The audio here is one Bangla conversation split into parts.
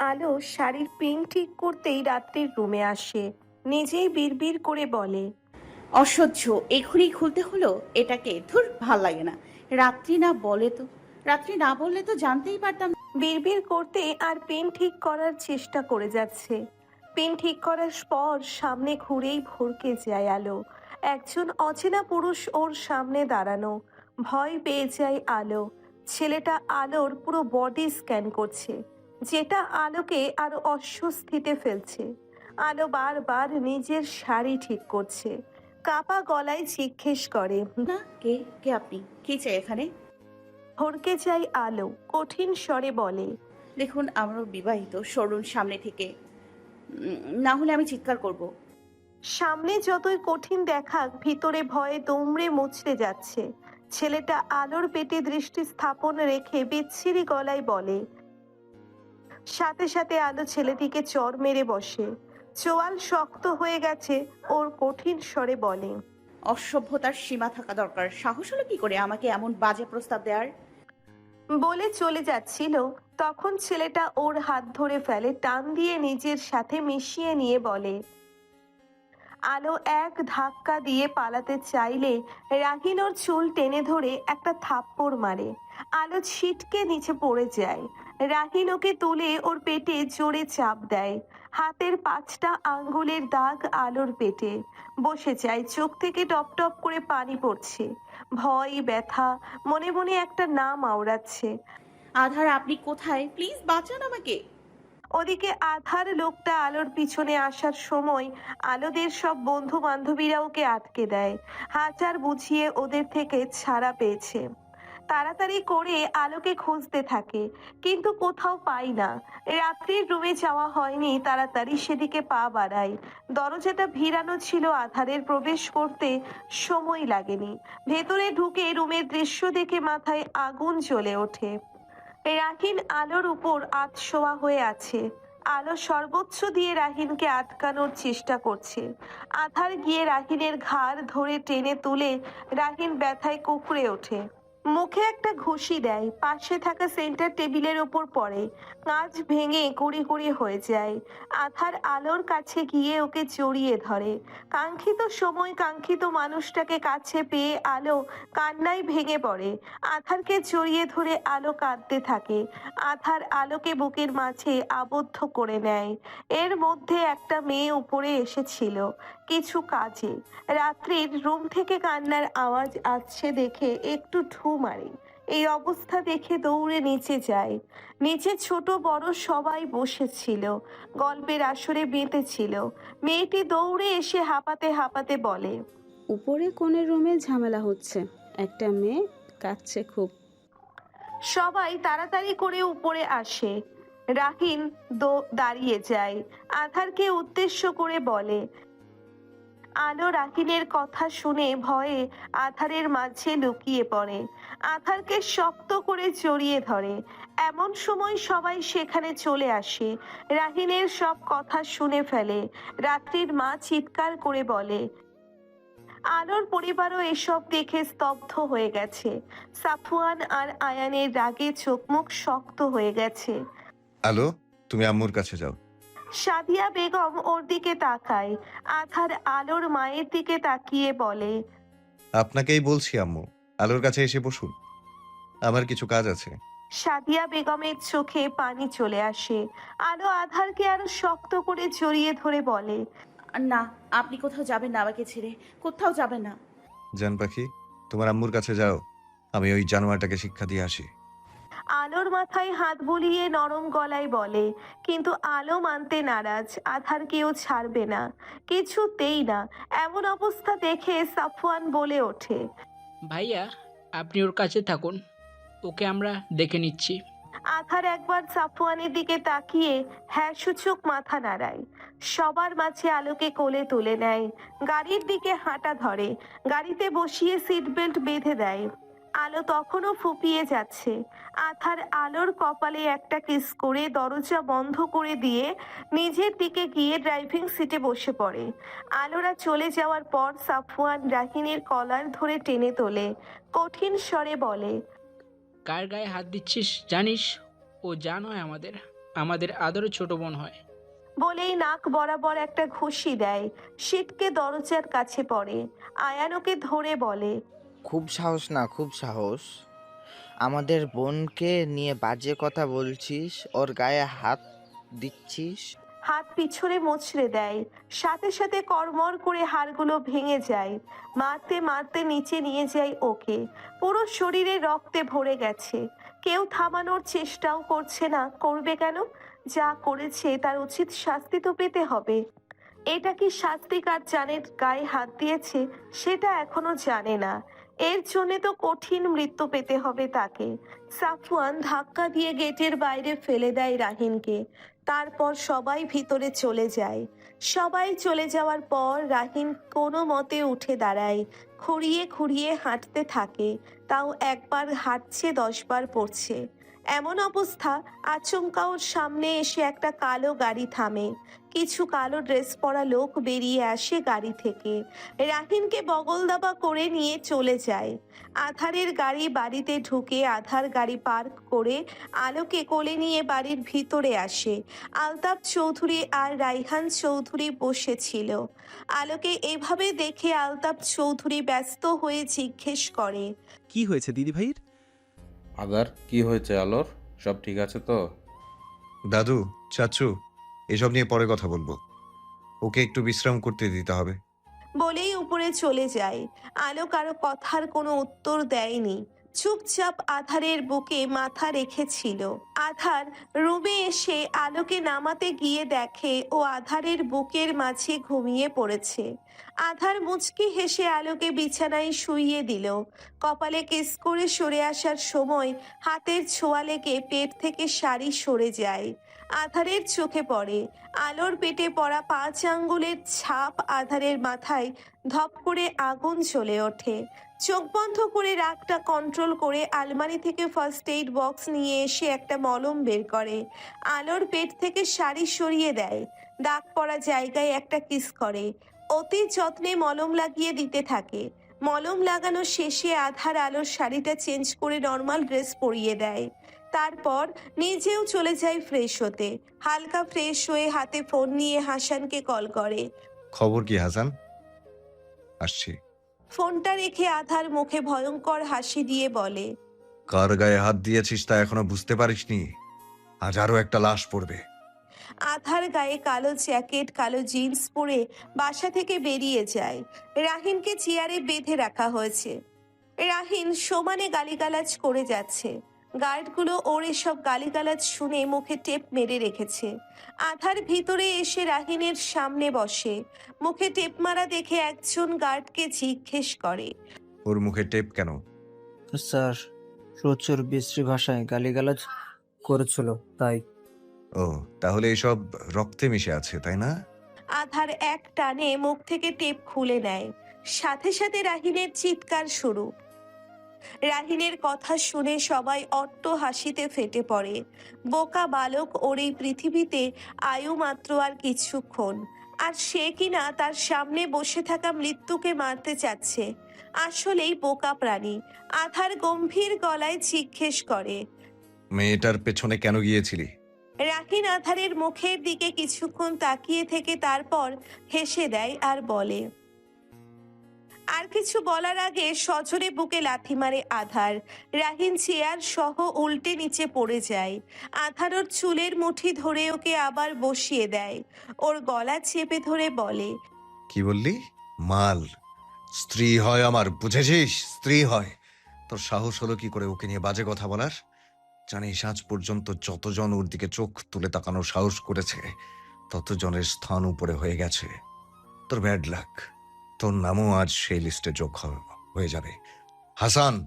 আলো শাড়ির পিন ঠিক করতেই রাত্রির রুমে আসে। নিজেই বিড়বিড় করে বলে অসহ্য এখনই খুলতে হলো? এটাকে ধুর ভালো লাগে না। রাত্রি না বলে তো রাত্রি না বললে তো জানতেই পারতাম বিড়বিড় করতে আর পেন ঠিক করার চেষ্টা করে যাচ্ছে। পেন ঠিক করার পর সামনে ঘুরেই ভরকে যায় আলো। একজন অচেনা পুরুষ ওর সামনে দাঁড়ানো। ভয় পেয়ে যায় আলো। ছেলেটা আলোর পুরো বডি স্ক্যান করছে। যেটা আলোকে আরও অস্বস্তিতে ফেলছে। আলো বারবার নিজের শাড়ি ঠিক করছে। কাপা গলায় জিজ্ঞেস করে না কে কে আপনি? কি চাই এখানে? ভরকে যায় আলো কঠিন স্বরে বলে দেখুন আমরা বিবাহিত সরুন সামনে থেকে। উম, না হলে আমি চিৎকার করব। সামনে যতই কঠিন দেখাক ভিতরে ভয়ে দৌড়ে মুচড়ে যাচ্ছে। ছেলেটা আলোর পেটে দৃষ্টি স্থাপন রেখে বিচ্ছিরি গলায় বলে সাথে সাথে আলো ছেলেটিকে চর মেরে বসে। চোয়াল শক্ত হয়ে গেছে ওর কঠিন স্বরে বলে অসভ্যতার সীমা থাকা দরকার। সাহস হলো কি করে আমাকে এমন বাজে প্রস্তাব দেওয়ার বলে চলে যাচ্ছিল। তখন ছেলেটা ওর হাত ধরে ফেলে টান দিয়ে নিজের সাথে মিশিয়ে নিয়ে বলে আলো এক ধাক্কা দিয়ে পালাতে চাইলে রাহিন ওর চুল টেনে ধরে একটা থাপ্পড় মারে। আলো ছিটকে নিচে পড়ে যায়। রাহিন ওকে তুলে ওর পেটে জোরে চাপ দেয়। হাতের পাঁচটা আঙ্গুলের দাগ আলোর পেটে। বসে যায় চোখ থেকে টপ টপ করে পানি পড়ছে। ভয় ব্যথা মনে মনে একটা নাম আওড়াচ্ছে। আধার আপনি কোথায়? প্লিজ বাঁচান আমাকে। ওদিকে আধার লোকটা আলোর পিছনে আসার সময় আলোদের সব বন্ধু বান্ধবীরা ওকে আটকে দেয়। হাজার বুঝিয়ে ওদের থেকে ছাড়া পেয়েছে। তাড়াতাড়ি করে আলোকে খুঁজতে থাকে, কিন্তু কোথাও পাই না। রাত্রির রুমে যাওয়া হয়নি, তাড়াতাড়ি সেদিকে পা বাড়ায়। দরজাটা ভিড়ানো ছিল আধারের প্রবেশ করতে সময় লাগেনি। ভেতরে ঢুকে রুমের দৃশ্য দেখে মাথায় আগুন জ্বলে ওঠে। রাহিন আলোর উপর আতশোয়া হয়ে আছে। আলো সর্বোচ্চ দিয়ে রাহিনকে আটকানোর চেষ্টা করছে। আধার গিয়ে রাহিনের ঘাড় ধরে টেনে তুলে রাহিন ব্যথায় কুকড়ে ওঠে। মুখে একটা ঘুষি দেয়, পাশে থাকা সেন্টার টেবিলের ওপর পড়ে। কাঁচ ভেঙে কুড়ি কুড়ি হয়ে যায়। আধার আলোর কাছে গিয়ে ওকে জড়িয়ে ধরে। কাঙ্ক্ষিত সময় কাঙ্ক্ষিত মানুষটাকে কাছে পেয়ে আলো কান্নায় ভেঙে পড়ে। আধারকে জড়িয়ে ধরে আলো কাঁদতে থাকে। আধার আলোকে বুকের মাঝে আবদ্ধ করে নেয়। এর মধ্যে একটা মেয়ে উপরে এসেছিল। কিছু কাজে। রাত্রির রুম থেকে কান্নার আওয়াজ আসছে দেখে একটু ঢু মারে। এই অবস্থা দেখে দৌড়ে নিচে যায়। নিচে ছোট বড় সবাই বসেছিল। গল্পের আসরে বেঁধেছিল। মেয়েটি দৌড়ে এসে হাঁপাতে হাঁপাতে বলে উপরে কোণের রুমে ঝামেলা হচ্ছে। একটা মেয়ে কাঁদছে খুব। সবাই তাড়াতাড়ি করে উপরে আসে। রাহিন দাঁড়িয়ে যায়। আধারকে উদ্দেশ্য করে বলে আলো রাহিনের কথা শুনে ভয়ে আধারের মাঝে লুকিয়ে পড়ে। আধারকে শক্ত করে জড়িয়ে ধরে। এমন সময় সবাই সেখানে চলে আসে। রাহিনের সব কথা শুনে ফেলে। রাত্রির মা চিৎকার করে বলে, আলোর পরিবারও এসব দেখে স্তব্ধ হয়ে গেছে। সাফওয়ান আর আয়ানের রাগে চোখ মুখ শক্ত হয়ে গেছে। আলো, তুমি আম্মুর কাছে যাও। সাদিয়া বেগম ওর দিকে তাকায়। আধার আলোর মায়ের দিকে তাকিয়ে বলে আপনাকেই বলছি আম্মু। আলোর কাছে এসে বসুন। আমার কিছু কাজ আছে। সাদিয়া বেগমের চোখে পানি চলে আসে। আলো আধারকে আরও শক্ত করে জড়িয়ে ধরে বলে না আপনি কোথাও যাবেন না আমাকে ছেড়ে। কোথাও যাবেন না। জান পাখি তোমার আম্মুর কাছে যাও। আমি ওই জানোয়ারটাকে শিক্ষা দিয়ে আসি। আলোর মাথায় হাত বুলিয়ে নরম গলায় বলে কিন্তু আলো মানতে নারাজ আধার কেউ ছাড়বে না কিছুতেই না এমন অবস্থা দেখে সাফওয়ান বলে ওঠে। ভাইয়া আপনি ওর কাছে থাকুন ওকে আমরা দেখে নিচ্ছি। আধার একবার সাফওয়ানের দিকে তাকিয়ে হ্যাঁ সূচক মাথা নাড়ায়। সবার মাঝে আলোকে কোলে তুলে নেয় গাড়ির দিকে হাঁটা ধরে গাড়িতে বসিয়ে সিট বেল্ট বেঁধে দেয়। আলো তখনও ফুপিয়ে যাচ্ছে। আথার আলোর কপালে একটা কিস করে দরজা বন্ধ করে দিয়ে নিজের দিকে গিয়ে ড্রাইভিং সিটে বসে পড়ে। আলোরা চলে যাওয়ার পর সাফওয়ান রাহিনের কলার ধরে টেনে তোলে। কঠিন স্বরে বলে কার গায়ে হাত দিচ্ছিস জানিস? ও জান হয় আমাদের। আমাদের আদরের ছোট বোন হয়। বলেই নাক বরাবর একটা ঘুষি দেয়। শীতকে দরজার কাছে পড়ে। আয়ানোকে ধরে বলে খুব সাহস না, খুব সাহস। আমাদের বোনকে নিয়ে বাজে কথা বলছিস, ওর গায়ে হাত দিচ্ছিস? হাত পিছনে মুচড়ে দেয়, সাথে সাথে কর্মর করে হাড়গুলো ভেঙে যায়, মারতে মারতে নিচে নিয়ে যায় ওকে। পুরো শরীরে রক্তে ভরে গেছে। কেউ থামানোর চেষ্টাও করছে না, করবে কেন? যা করেছে তার উচিত শাস্তি তো পেতে হবে। এটা কি শাস্তি কার জানের গায়ে হাত দিয়েছে, সেটা এখনও জানে না। এর জন্য তো কঠিন মৃত্যু পেতে হবে তাকে। সাফওয়ান ধাক্কা দিয়ে গেটের বাইরে ফেলে দেয় রাহিনকে। তারপর সবাই ভিতরে চলে যায়। সবাই চলে যাওয়ার পর রাহিন কোনো মতে উঠে দাঁড়ায়, খুঁড়িয়ে খুঁড়িয়ে হাঁটতে থাকে। তাও একবার হাঁটছে, দশবার পড়ছে। এমন অবস্থা আচমকা ওর সামনে এসে একটা কালো গাড়ি থামে। কিছু কালো ড্রেস পরা লোক বেরিয়ে আসে গাড়ি থেকে। রাহিনকে বগল দাবা করে নিয়ে চলে যায়। আধারের গাড়ি বাড়িতে ঢুকে আধার গাড়ি পার্ক করে আলোকে কোলে নিয়ে বাড়ির ভিতরে আসে। আলতাফ চৌধুরী আর রাইহান চৌধুরী বসেছিল। আলোকে এভাবে দেখে আলতাফ চৌধুরী ব্যস্ত হয়ে জিজ্ঞেস করে, কি হয়েছে দিদি ভাইয়ের আদার কি হয়েছে আলোর? সব ঠিক আছে তো? দাদু চাচু এসব নিয়ে পরে কথা বলব। ওকে একটু বিশ্রাম করতে দিতে হবে। বলেই উপরে চলে যায়। আলো কারও কথার কোনো উত্তর দেয়নি। চুপচাপ আধারের বুকে মাথা রেখেছিল। আধার রুমে এসে আলোকে নামাতে গিয়ে দেখে ও আধারের বুকের মাঝে ঘুমিয়ে পড়েছে। আধার মুচকি হেসে আলোকে বিছানায় শুইয়ে দিল। কপালে কেস করে সরে আসার সময় হাতের ছোঁয়া লেগে পেট থেকে শাড়ি সরে যায়। আধারের চোখে পড়ে। আলোর পেটে পড়া পাঁচ আঙ্গুলের ছাপ আধারের মাথায় ধপ করে আগুন চলে ওঠে। চোখ বন্ধ করে রাগটা কন্ট্রোল করে আলমারি থেকে ফার্স্ট এইড বক্স নিয়ে এসে একটা মলম বের করে। আলোর পেট থেকে শাড়ি সরিয়ে দেয়। দাগ পড়া জায়গায় একটা কিস করে। অতি যত্নে মলম লাগিয়ে দিতে থাকে। মলম লাগানো শেষে আধার আলোর শাড়িটা চেঞ্জ করে নর্মাল ড্রেস পরিয়ে দেয়। তারপর নিজেও চলে যায় ফ্রেশ হতে। হালকা ফ্রেশ হয়ে হাতে ফোন নিয়ে হাসানকে কল করে। খবর কি হাসান? আসছি। ফোনটা রেখে আধার মুখে ভয়ঙ্কর হাসি দিয়ে বলে কার গায়ে হাত দিয়েছিস তা এখনও বুঝতে পারিসনি? আজ আরও একটা লাশ পড়বে। আধার গায়ে কালো জ্যাকেট কালো জিন্স পরে বাসা থেকে বেরিয়ে যায়। রাহিনকে চেয়ারে বেঁধে রাখা হয়েছে। রাহিন সমানে গালিগালাজ করে যাচ্ছে। গার্ডগুলো ওর এসব গালিগালাজ শুনে মুখে টেপ মেরে রেখেছে। আধার ভিতরে এসে রাহিনের সামনে বসে। মুখে টেপ মারা দেখে একজন গার্ডকে জিজ্ঞেস করে। ওর মুখে টেপ কেন? স্যার প্রচুর বিশ্রী ভাষায় গালিগালাজ করেছিল তাই। ও তাহলে এসব রক্তে মিশে আছে তাই না? আধার এক টানে মুখ থেকে টেপ খুলে নেয়। সাথে সাথে রাহিনের চিৎকার শুরু। রাহিনের কথা শুনে সবাই অট্ট হাসিতে ফেটে পড়ে। বোকা বালক ওর এই পৃথিবীতে আয়ু মাত্র আর কিছুক্ষণ। আর সে কিনা তার সামনে বসে থাকা মৃত্যুকে মারতে চাচ্ছে। আসলেই বোকা প্রাণী। আধার গম্ভীর গলায় জিজ্ঞেস করে মেয়েটার পেছনে কেন গিয়েছিলি? রাহিন আধারের মুখের দিকে কিছুক্ষণ তাকিয়ে থেকে তারপর হেসে দেয় আর বলে, আর কিছু বলার আগে সজোরে বুকে লাথি মারে আধার। রাহিন চেয়ার সহ উল্টে নিচে পড়ে যায়। আধার ওর চুলের মুঠি ধরে ওকে আবার বসিয়ে দেয়। ওর গলা চেপে ধরে বলে, কি বললি? মাল। স্ত্রী হয় আমার, বুঝেছিস? স্ত্রী হয়। তোর সাহস হলো কি করে ওকে নিয়ে বাজে কথা বলার? জানিস আজ পর্যন্ত যতজন ওর দিকে চোখ তুলে তাকানোর সাহস করেছে ততজনের স্থান উপরে হয়ে গেছে। তোর ব্যাড লাক তোর নামও আজ সেই লিস্টে যোগ হয়ে যাবে। হাসান!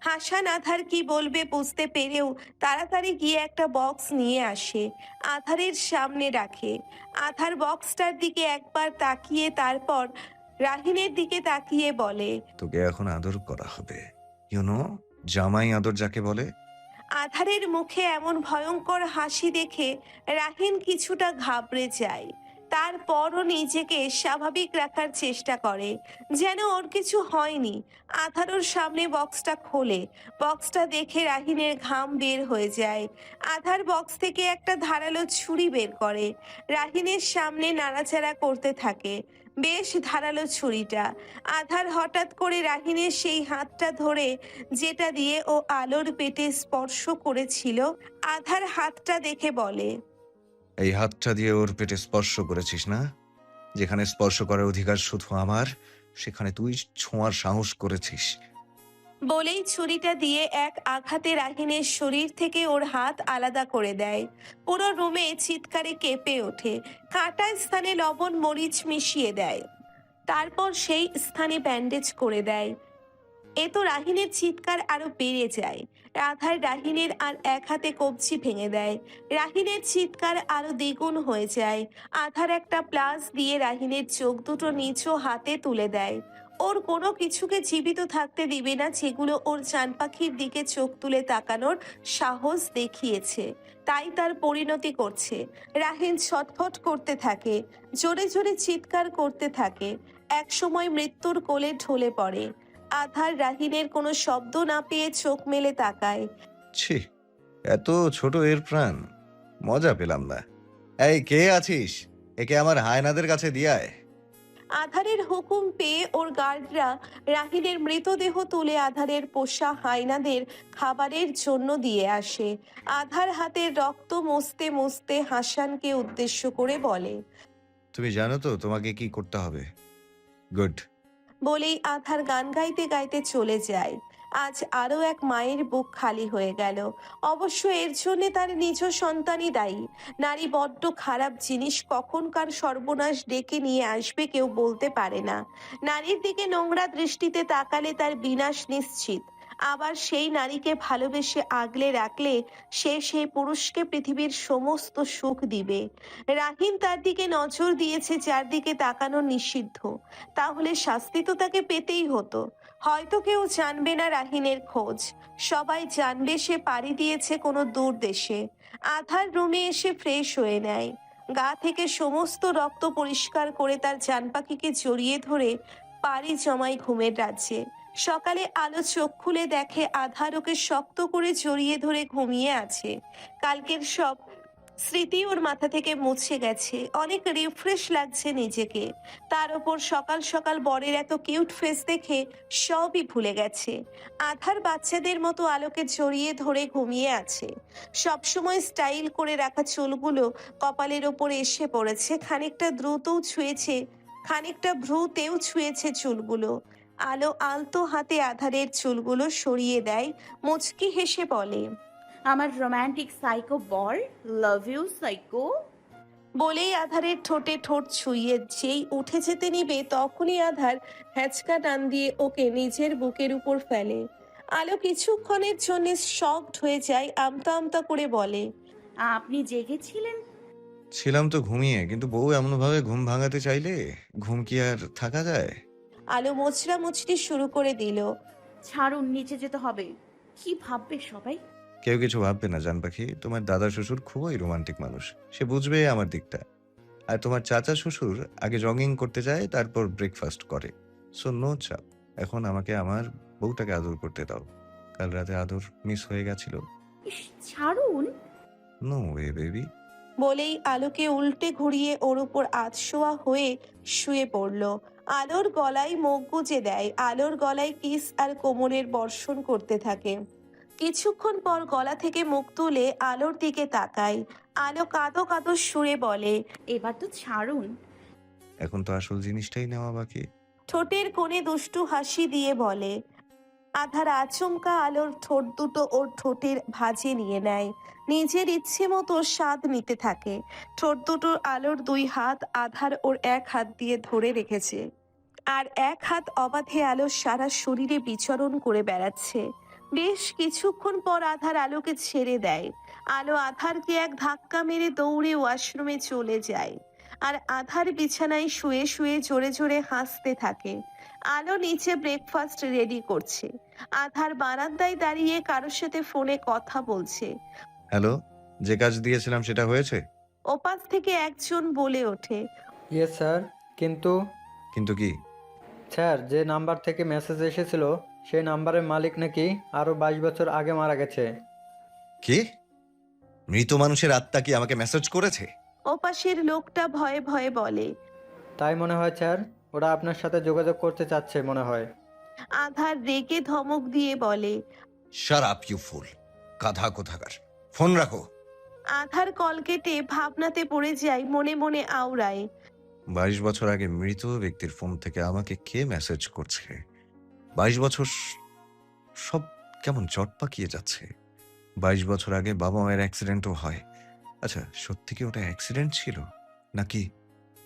হাসান আধার কি বলবে বুঝতে পেরেও তাড়াতাড়ি গিয়ে একটা বক্স নিয়ে আসে আধারের সামনে রাখে। আধার বক্সটার দিকে একবার তাকিয়ে তারপর রাহিনের দিকে তাকিয়ে বলে তোকে এখন আদর করা হবে। ইউনো জামাই আদর যাকে বলে আধারের মুখে এমন ভয়ঙ্কর হাসি দেখে রাহিন কিছুটা ঘাবড়ে যায়। তারপরও নিজেকে স্বাভাবিক রাখার চেষ্টা করে। যেন ওর কিছু হয়নি। আধার ওর সামনে বক্সটা খোলে। বক্সটা দেখে রাহিনের ঘাম বের হয়ে যায়। আধার বক্স থেকে একটা ধারালো ছুরি বের করে। রাহিনের সামনে নাড়াচাড়া করতে থাকে। বেশ ধারালো ছুরিটা। আধার হঠাৎ করে রাহিনের সেই হাতটা ধরে যেটা দিয়ে ও আলোর পেটে স্পর্শ করেছিল, আধার হাতটা দেখে বলে এই হাতটা দিয়ে ওর পেটে স্পর্শ করেছিস না? যেখানে স্পর্শ করার অধিকার শুধু আমার, সেখানে তুই ছোঁয়ার সাহস করেছিস। বলেই ছুরিটা দিয়ে এক আঘাতে রাহিনের শরীর থেকে ওর হাত আলাদা করে দেয়। পুরো রুমে চিৎকারে কেঁপে ওঠে। কাটা স্থানে লবণ মরিচ মিশিয়ে দেয়। তারপর সেই স্থানে ব্যান্ডেজ করে দেয়। এ তো রাহিনের চিৎকার আরও বেড়ে যায়। রাধার রাহিনের আর এক হাতে কবজি ভেঙে দেয়। রাহিনের চিৎকার আরও দ্বিগুণ হয়ে যায়। আধার একটা প্লাস দিয়ে রাহিনের চোখ দুটো নিচু হাতে তুলে দেয়। ওর কোনো কিছুকে জীবিত থাকতে দিবে না, যেগুলো ওর চান পাখির দিকে চোখ তুলে তাকানোর সাহস দেখিয়েছে। তাই তার পরিণতি করছে। রাহিন ছটফট করতে থাকে, জোরে জোরে চিৎকার করতে থাকে। একসময় মৃত্যুর কোলে ঢলে পড়ে। আধার রাহিনের কোনো শব্দ না পেয়ে চোখ মেলে তাকায়। ছি এত ছোট এর প্রাণ। মজা পেলাম না। এই কে আছিস? একে আমার হায়নাদের কাছে দিয়ায় আধারের হুকুম পেয়ে ওর গার্ডরা রাহিনের মৃতদেহ তুলে আধারের পোষা হাইনাদের খাবারের জন্য দিয়ে আসে। আধার হাতের রক্ত মুছতে মুছতে হাসানকে উদ্দেশ্য করে বলে তুমি জানো তো তোমাকে কি করতে হবে। গুড। বলেই আধার গান গাইতে গাইতে চলে যায়। আজ আরও এক মায়ের বুক খালি হয়ে গেল। অবশ্য এর জন্য তার নিজ সন্তানই দায়ী। নারী বড্ড খারাপ জিনিস কখনকার সর্বনাশ ডেকে নিয়ে আসবে কেউ বলতে পারে না। নারীর দিকে নোংরা দৃষ্টিতে তাকালে তার বিনাশ নিশ্চিত। আবার সেই নারীকে ভালোবেসে আগলে রাখলে সে সেই পুরুষকে পৃথিবীর সমস্ত সুখ দিবে। রাহিম তার দিকে নজর দিয়েছে, যার দিকে তাকানো নিষিদ্ধ। তাহলে শাস্তি তো তাকে পেতেই হতো। হয়তো কেউ জানবে না রাহিনের খোঁজ। সবাই জানবে সে পাড়ি দিয়েছে কোনো দূর দেশে। আধার রুমে এসে ফ্রেশ হয়ে নেয়। গা থেকে সমস্ত রক্ত পরিষ্কার করে তার জানপাখিকে জড়িয়ে ধরে পাড়ি জমাই ঘুমের রাজ্যে। সকালে আলো চোখ খুলে দেখে আধার ওকে শক্ত করে জড়িয়ে ধরে ঘুমিয়ে আছে। কালকের সব স্মৃতি ওর মাথা থেকে মুছে গেছে। অনেক রিফ্রেশ লাগছে নিজেকে। তার ওপর সকাল সকাল বরের এত কিউট ফেস দেখে সবই ভুলে গেছে। আধার বাচ্চাদের মতো আলোকে জড়িয়ে ধরে ঘুমিয়ে আছে। সবসময় স্টাইল করে রাখা চুলগুলো কপালের ওপর এসে পড়েছে। খানিকটা দ্রুতও ছুঁয়েছে, খানিকটা ভ্রুতেও ছুঁয়েছে চুলগুলো। আলো আলতো হাতে আধারের চুলগুলো সরিয়ে দেয় মুচকি হেসে বলে আমার রোমান্টিক সাইকো বর লাভ ইউ সাইকো বলেই আধারের ঠোঁটে ঠোঁট ছুঁয়ে যেই উঠে যেতে নিবে তখনই আধার হ্যাচকা টান দিয়ে ওকে নিজের বুকের উপর ফেলে। আলো কিছুক্ষণের জন্য শকড হয়ে যায় আমতা আমতা করে বলে আপনি জেগেছিলেন? ছিলাম তো ঘুমিয়ে কিন্তু বউ এমনভাবে ঘুম ভাঙাতে চাইলে ঘুম কি আর থাকা যায়? আলো মোচড়া মুচড়ি শুরু করে দিল। ছাড়ুন নিচে যেতে হবে। কি ভাববে সবাই? কেউ কিছু ভাববে না জান পাখি। তোমার দাদা শ্বশুর খুবই রোমান্টিক মানুষ। সে বুঝবে আমার দিকটা। আর তোমার চাচা শ্বশুর আগে জগিং করতে যায় তারপর ব্রেকফাস্ট করে। সো নো চাপ। এখন আমাকে আমার বউটাকে আদর করতে দাও। কাল রাতে আদর মিস হয়ে গেছিল। ইস, ছাড়ুন। নো ওয়ে বেবি বলেই আলোকে উল্টে ঘুরিয়ে ওর উপর আধশোয়া হয়ে শুয়ে পড়ল। আলোর গলায় মুখ গুজে দেয়। আলোর গলায় কিস আর কোমরের বর্ষণ করতে থাকে। কিছুক্ষণ পর গলা থেকে মুখ তুলে আলোর দিকে তাকায়। আলো কাঁদো কাঁদো সুরে বলে এবার তো ছাড়ুন। এখন তো আসল জিনিসটাই নেওয়া বাকি। ঠোঁটের কোণে দুষ্টু হাসি দিয়ে বলে আধার আচমকা আলোর ঠোঁট দুটো ওর ঠোঁটের ভাঁজে নিয়ে নেয়। নিজের ইচ্ছে মতো স্বাদ নিতে থাকে। ঠোঁট দুটো আলোর দুই হাত আধার ওর এক হাত দিয়ে ধরে রেখেছে। আর এক হাত অবাধে আলো সারা শরীরে বিচরণ করে বেড়াচ্ছে। বেশ কিছুক্ষণ পর আধার আলোকে ছেড়ে দেয়। আলো আধারকে এক ধাক্কা মেরে দৌড়ে ওয়াশরুমে চলে যায়। আর আধার বিছানায় শুয়ে শুয়ে জোরে জোরে হাসতে থাকে। আলো নিচে ব্রেকফাস্ট রেডি করছে। আধার বারান্দায় দাঁড়িয়ে কারোর সাথে ফোনে কথা বলছে। হ্যালো যে কাজ দিয়েছিলাম সেটা হয়েছে? ওপাশ থেকে একজন বলে ওঠে। ইয়ে স্যার কিন্তু কিন্তু কি? স্যার যে নাম্বার থেকে মেসেজ এসেছিল সেই নাম্বারের মালিক নাকি আরও বাইশ বছর আগে মারা গেছে। কি? মৃত মানুষের আত্মা কি আমাকে মেসেজ করেছে? ওপাশের লোকটা ভয়ে ভয়ে বলে তাই মনে হয় স্যার ওরা আপনার সাথে যোগাযোগ করতে চাচ্ছে মনে হয়। আধার রেগে ধমক দিয়ে বলে শার আপ ইউ ফুল গাধা কোথাকার। ফোন রাখো। আধার কল কেটে ভাবনাতে পড়ে যায় মনে মনে আওড়ায়। বাইশ বছর আগে মৃত ব্যক্তির ফোন থেকে আমাকে কে মেসেজ করছে? বাইশ বছর সব কেমন চট পাকিয়ে যাচ্ছে? বাইশ বছর আগে বাবা মায়ের অ্যাক্সিডেন্টও হয়। আচ্ছা সত্যি কি ওটা অ্যাক্সিডেন্ট ছিল? নাকি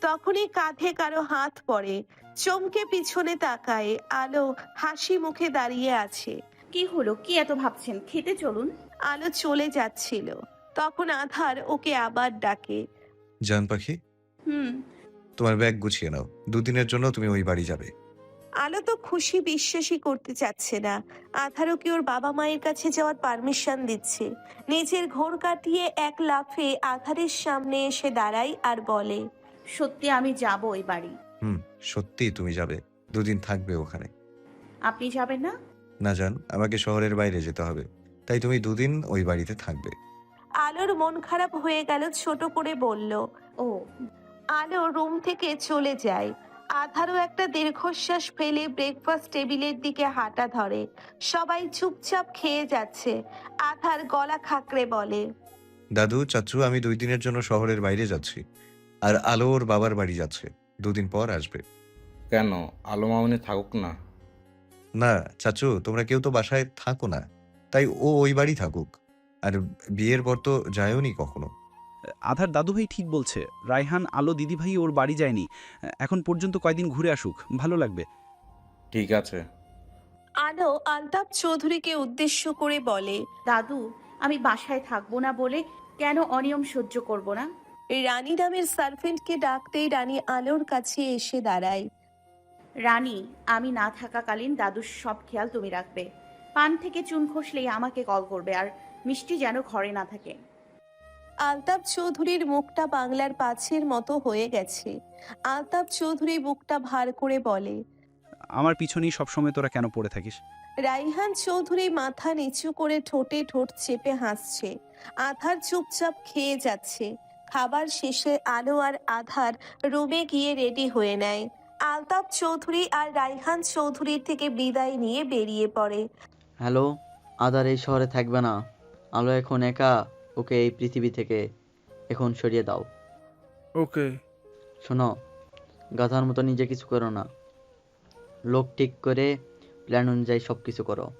তখনই কাঁধে কারও হাত পড়ে চমকে পিছনে তাকায় আলো হাসি মুখে দাঁড়িয়ে আছে। কি হলো? কি এত ভাবছেন? খেতে চলুন। আলো চলে যাচ্ছিল। তখন আধার ওকে আবার ডাকে। জান পাখি? হুম। তোমার ব্যাগ গুছিয়ে নাও। দুদিনের জন্য তুমি ওই বাড়ি যাবে। আলো তো খুশি বিশ্বাসই করতে চাচ্ছে না। আধারও কি ওর বাবা মায়ের কাছে যাওয়ার পারমিশন দিচ্ছে? নিজের ঘোর কাটিয়ে এক লাফে আধারের সামনে এসে দাঁড়ায় আর বলে সত্যি আমি যাব ওই বাড়ি। হুম সত্যি তুমি যাবে। দুদিন থাকবে ওখানে। আপনি যাবেন না? না জান আমাকে শহরের বাইরে যেতে হবে। তাই তুমি দুদিন ওই বাড়িতে থাকবে। আলোর মন খারাপ হয়ে গেল ছোট করে বলল ও। আলো রুম থেকে চলে যায়। আধারও একটা দীর্ঘশ্বাস ফেলে ব্রেকফাস্ট টেবিলের দিকে হাঁটা ধরে। সবাই চুপচাপ খেয়ে যাচ্ছে। আধার গলা খাকড়ে বলে দাদু চাচু আমি দুই দিনের জন্য শহরের বাইরে যাচ্ছি। আর আলো ওর বাবার বাড়ি যাচ্ছে। দুদিন পর আসবে। কেন? আলো মামনি থাকুক না। না চাচু তোমরা কেউ তো বাসায় থাকো না। তাই ও ওই বাড়ি থাকুক। আর বিয়ের পর তো যায়ওনি কখনো। আধার দাদুভাই ঠিক বলছে রায়হান আলো দিদিভাই ওর বাড়ি যায়নি। এখন পর্যন্ত কয়দিন ঘুরে আসুক ভালো লাগবে। ঠিক আছে। আলো আলতাপ চৌধুরীকে উদ্দেশ্য করে বলে দাদু আমি বাসায় থাকব না বলে কেন অনিয়ম সহ্য করব না? রানী নামের সার্ভেন্টকে ডাকতেই রানী আলোর কাছে এসে দাঁড়ায়। রানী আমি না থাকাকালীন দাদুর সব খেয়াল তুমি রাখবে। পান থেকে চুন খসলেই আমাকে কল করবে আর মিষ্টি যেন ঘরে না থাকে। আলতাপ চৌধুরীর মুখটা বাংলার পাঁচের মতো হয়ে গেছে। আলতাপ চৌধুরী বুকটা ভার করে বলে আমার পিছনেই সবসময় তোরা কেন পড়ে থাকিস? রাইহান চৌধুরী মাথা নিচু করে ঠোঁটে ঠোঁট চেপে হাসছে। আধার চুপচাপ খেয়ে যাচ্ছে। খাবার শেষে আলো আর আধার রুমে গিয়ে রেডি হয়ে নেয়। আলতাপ চৌধুরী আর রাইহান চৌধুরীর থেকে বিদায় নিয়ে বেরিয়ে পড়ে। হ্যালো আদার এই শহরে থাকবে না। আলো এখন একা। ওকে এই পৃথিবী থেকে এখন সরিয়ে দাও। ওকে। শোনো গাধার মতো নিজে কিছু করো না। লোক ঠিক করে প্ল্যান অনুযায়ী সব কিছু করো।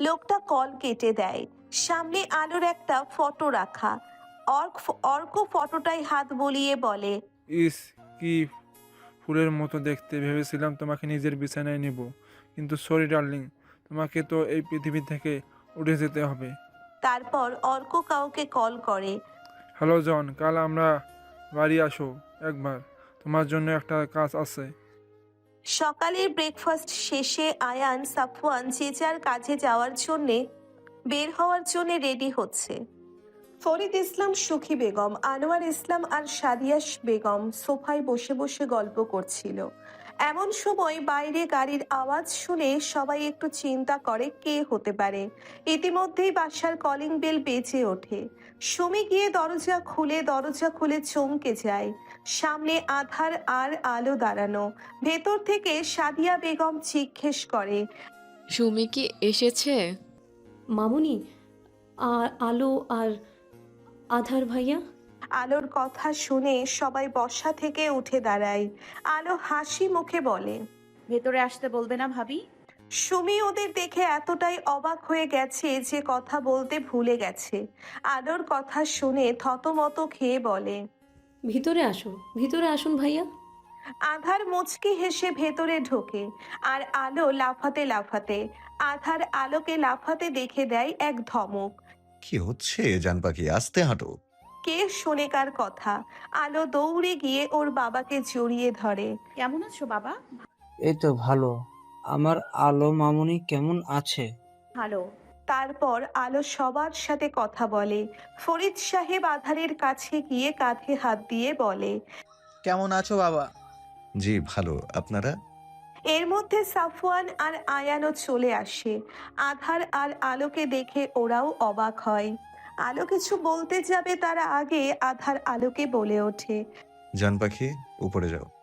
লোকটা কল কেটে দেয়। সামনে আলোর একটা ফটো রাখা। অর্ক অর্ক ফটোটাই হাত বলিয়ে বলে ইস কি ফুলের মতো দেখতে। ভেবেছিলাম তোমাকে নিজের বিছানায় নেব। কিন্তু সরি ডার্লিং তোমাকে তো এই পৃথিবী থেকে উঠে যেতে হবে। তারপর অর্ক কাউকে কল করে। হ্যালো জন কাল আমরা বাড়ি আসো একবার। তোমার জন্য একটা কাজ আছে। সকালের ব্রেকফাস্ট শেষে আয়ান সাফওয়ান যে যার কাজে যাওয়ার জন্যে বের হওয়ার জন্য রেডি হচ্ছে। ফরিদ ইসলাম সুখী বেগম আনোয়ার ইসলাম আর সাদিয়াস বেগম সোফায় বসে বসে গল্প করছিল। এমন সময় বাইরে গাড়ির আওয়াজ শুনে সবাই একটু চিন্তা করে কে হতে পারে। ইতিমধ্যেই বাসার কলিং বেল বেজে ওঠে। সুমি গিয়ে দরজা খুলে দরজা খুলে চমকে যায়। সামনে আধার আর আলো দাঁড়ানো। ভেতর থেকে সাদিয়া বেগম জিজ্ঞেস করে সুমি কি এসেছে? মামুনি আর আলো আর আধার ভাইয়া? আলোর কথা শুনে সবাই বসা থেকে উঠে দাঁড়ায়। আলো হাসি মুখে বলে ভেতরে আসতে বলবে না ভাবি। সুমি ওদের দেখে এতটাই অবাক হয়ে গেছে যে কথা বলতে ভুলে গেছে। আলোর কথা শুনে থতমত খেয়ে বলে ভিতরে আসুন ভিতরে আসুন ভাইয়া। আধার মুচকি হেসে ভেতরে ঢোকে আর আলো লাফাতে লাফাতে আধার আলোকে লাফাতে দেখে দেয় এক ধমক। কি হচ্ছে জান পাখি? আস্তে হাঁটো। কে শোনে কার কথা? আলো দৌড়ে গিয়ে ওর বাবাকে জড়িয়ে ধরে। কেমন আছো বাবা? এই তো ভালো। আমার আলো মামুনি কেমন আছে? ভালো। তারপর আলো সবার সাথে কথা বলে। ফরিদ সাহেব আধারের কাছে গিয়ে কাঁধে হাত দিয়ে বলে কেমন আছো বাবা? জি ভালো। আপনারা? এর মধ্যে সাফওয়ান আর আয়ানও চলে আসে। আধার আর আলোকে দেখে ওরাও অবাক হয়। আলো কিছু বলতে যাবে তার আগে আধার আলোকে বলে ওঠে। জান পাখি উপরে যাও।